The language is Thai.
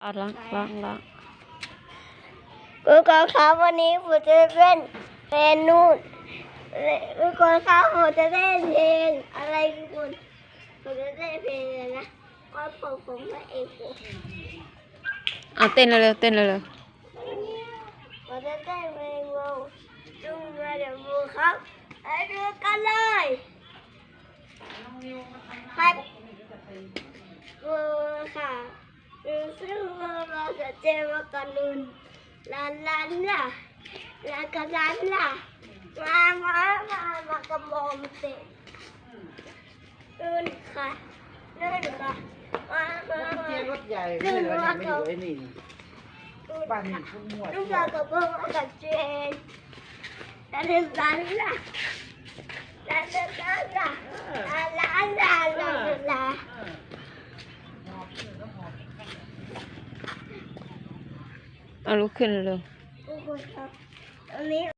เอาล้างล้างล้างทุกคนครับวันนี้ผมจะเล่นเพลงนู่นทุกคนครับผมจะเล่นเพลงอะไรทุกคนผมจะเล่นเพลงอะไรนะก็ผมผมพระเอกผมเอาเต้นเร็วๆเต้นเร็วผมจะเล่นเพลงโมจุงมาเดี๋ยวโมครับไปดูกันเลยครั Dewa Kanun La la la La ka la la Ma ma ma ma ka mom se Nun ka Nun ka Ma ma ma เกียร์รถใหญ่ไม่เหลือเนี่ยไม่เหลือไอ้นี่ปั่นขึ้นหมวด Nun ka ka mom ka chen La la la La la আর ওখানে